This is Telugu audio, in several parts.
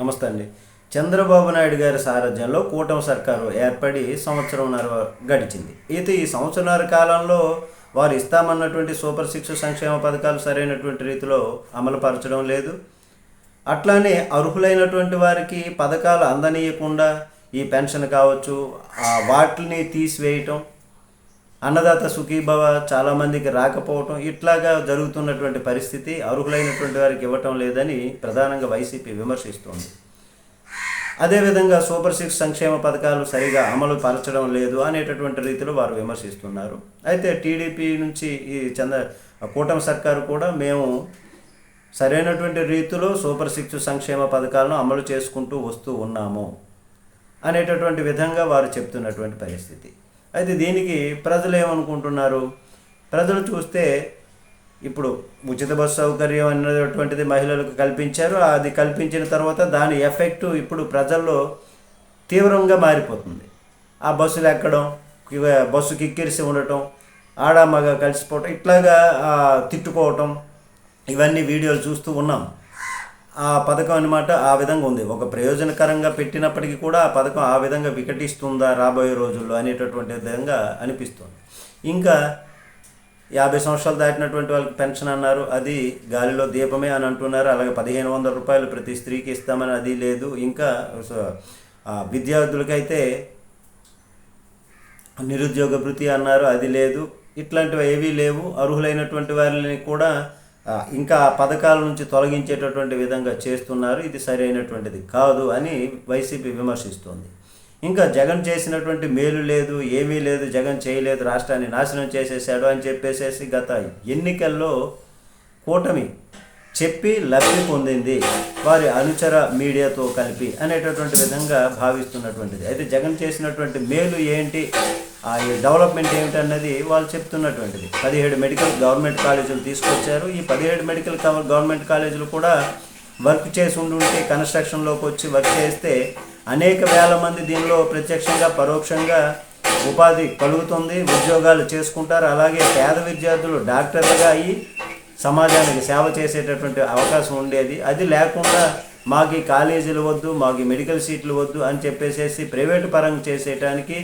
నమస్తే అండి. చంద్రబాబు నాయుడు గారి సారథ్యంలో కూటమి సర్కారు ఏర్పడి సంవత్సరంన్నర గడిచింది. అయితే ఈ సంవత్సరంన్నర కాలంలో వారు ఇస్తామన్నటువంటి సూపర్ సిక్స్ సంక్షేమ పథకాలు సరైనటువంటి రీతిలో అమలుపరచడం లేదు. అట్లానే అర్హులైనటువంటి వారికి పథకాలు అందనీయకుండా ఈ పెన్షన్ కావచ్చు ఆ వాటిని తీసివేయటం అన్నదాత సుఖీభవ చాలామందికి రాకపోవటం ఇట్లాగా జరుగుతున్నటువంటి పరిస్థితి అర్హులైనటువంటి వారికి ఇవ్వటం లేదని ప్రధానంగా వైసీపీ విమర్శిస్తోంది. అదేవిధంగా సూపర్ సిక్స్ సంక్షేమ పథకాలు సరిగా అమలు పరచడం లేదు అనేటటువంటి రీతిలో వారు విమర్శిస్తున్నారు. అయితే టీడీపీ నుంచి ఈ చంద్ర కూటమి సర్కారు కూడా మేము సరైనటువంటి రీతిలో సూపర్ సిక్స్ సంక్షేమ పథకాలను అమలు చేసుకుంటూ వస్తూ ఉన్నాము అనేటటువంటి విధంగా వారు చెప్తున్నటువంటి పరిస్థితి. అయితే దీనికి ప్రజలు ఏమనుకుంటున్నారు? ప్రజలు చూస్తే ఇప్పుడు ఉచిత బస్సు సౌకర్యం అనేటువంటిది మహిళలకు కల్పించారు. అది కల్పించిన తర్వాత దాని ఎఫెక్ట్ ఇప్పుడు ప్రజల్లో తీవ్రంగా మారిపోతుంది. ఆ బస్సులు ఎక్కడం బస్సు కిక్కిరిసి ఉండటం ఆడ మగ కలిసిపోవటం ఇట్లాగా తిట్టుకోవటం ఇవన్నీ వీడియోలు చూస్తూ ఉన్నాం. ఆ పథకం అన్నమాట ఆ విధంగా ఉంది. ఒక ప్రయోజనకరంగా పెట్టినప్పటికీ కూడా ఆ పథకం ఆ విధంగా వికటిస్తుందా రాబోయే రోజుల్లో అనేటటువంటి విధంగా అనిపిస్తుంది. ఇంకా యాభై సంవత్సరాలు దాటినటువంటి వాళ్ళకి పెన్షన్ అన్నారు. అది గాలిలో దీపమే అని అంటున్నారు. అలాగే పదిహేను వందల రూపాయలు ప్రతి స్త్రీకి ఇస్తామని అది లేదు. ఇంకా విద్యార్థులకైతే నిరుద్యోగ భృతి అన్నారు. అది లేదు. ఇట్లాంటివి ఏవీ లేవు. అర్హులైనటువంటి వారిని కూడా ఇంకా పథకాల నుంచి తొలగించేటటువంటి విధంగా చేస్తున్నారు. ఇది సరైనటువంటిది కాదు అని వైసీపీ విమర్శిస్తోంది. ఇంకా జగన్ చేసినటువంటి మేలు లేదు ఏమీ లేదు జగన్ చేయలేదు రాష్ట్రాన్ని నాశనం చేసేసాడు అని చెప్పేసేసి గత ఎన్నికల్లో కూటమి చెప్పి లబ్ధి పొందింది. వారి అనుచర మీడియాతో కలిపి అనేటటువంటి విధంగా భావిస్తున్నటువంటిది. అయితే జగన్ చేసినటువంటి మేలు ఏంటి? ఈ డెవలప్మెంట్ ఏమిటి అన్నది వాళ్ళు చెప్తున్నటువంటిది. పదిహేడు మెడికల్ గవర్నమెంట్ కాలేజీలు తీసుకొచ్చారు. ఈ పదిహేడు మెడికల్ గవర్నమెంట్ కాలేజీలు కూడా వర్క్ చేసి ఉండుంటే కన్స్ట్రక్షన్లోకి వచ్చి వర్క్ చేస్తే అనేక వేల మంది దీనిలో ప్రత్యక్షంగా పరోక్షంగా ఉపాధి కలుగుతుంది ఉద్యోగాలు చేసుకుంటారు. అలాగే పేద విద్యార్థులు డాక్టర్లుగా అయ్యి సమాజానికి సేవ చేసేటటువంటి అవకాశం ఉండేది. అది లేకుండా మాకు ఈ కాలేజీలు వద్దు మాకు మెడికల్ సీట్లు వద్దు అని చెప్పేసేసి ప్రైవేటు పరంగా చేసేయటానికి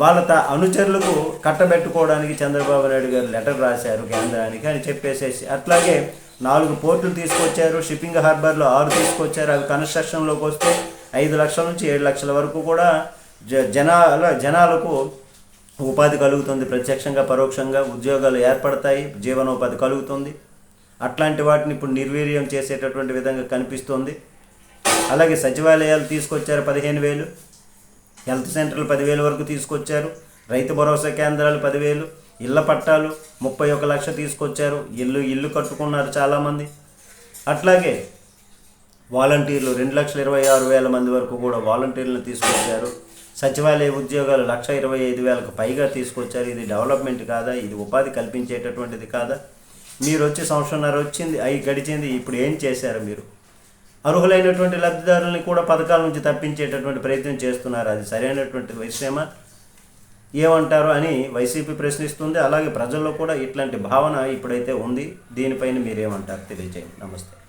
వాళ్ళ త అనుచరులకు కట్టబెట్టుకోవడానికి చంద్రబాబు నాయుడు గారు లెటర్ రాశారు కేంద్రానికి అని చెప్పేసేసి అట్లాగే నాలుగు పోర్టులు తీసుకొచ్చారు షిప్పింగ్ హార్బర్లో ఆరు తీసుకొచ్చారు అవి కన్స్ట్రక్షన్లోకి వస్తే ఐదు లక్షల నుంచి ఏడు లక్షల వరకు కూడా జ జనాల జనాలకు ఉపాధి కలుగుతుంది ప్రత్యక్షంగా పరోక్షంగా ఉద్యోగాలు ఏర్పడతాయి జీవనోపాధి కలుగుతుంది. అట్లాంటి వాటిని ఇప్పుడు నిర్వీర్యం చేసేటటువంటి విధంగా కనిపిస్తుంది. అలాగే సచివాలయాలు తీసుకొచ్చారు పదిహేను వేలు. హెల్త్ సెంటర్లు పదివేలు వరకు తీసుకొచ్చారు. రైతు భరోసా కేంద్రాలు పదివేలు ఇళ్ళ పట్టాలు ముప్పై ఒక లక్ష తీసుకొచ్చారు. ఇల్లు ఇల్లు కట్టుకున్నారు చాలామంది. అట్లాగే వాలంటీర్లు రెండు లక్షల ఇరవై ఆరు వేల మంది వరకు కూడా వాలంటీర్లను తీసుకొచ్చారు. సచివాలయ ఉద్యోగాలు లక్ష ఇరవై ఐదు వేలకు పైగా తీసుకొచ్చారు. ఇది డెవలప్మెంట్ కాదా? ఇది ఉపాధి కల్పించేటటువంటిది కాదా? మీరు వచ్చి సంవత్సరంన్నర వచ్చింది అవి గడిచింది ఇప్పుడు ఏం చేశారు మీరు? అర్హులైనటువంటి లబ్ధిదారులని కూడా పథకాల నుంచి తప్పించేటటువంటి ప్రయత్నం చేస్తున్నారు. అది సరైనటువంటి విషయమా? ఏమంటారు అని వైసీపీ ప్రశ్నిస్తుంది. అలాగే ప్రజల్లో కూడా ఇట్లాంటి భావన ఇప్పుడైతే ఉంది. దీనిపైన మీరేమంటారు? తెలియజేయండి. నమస్తే.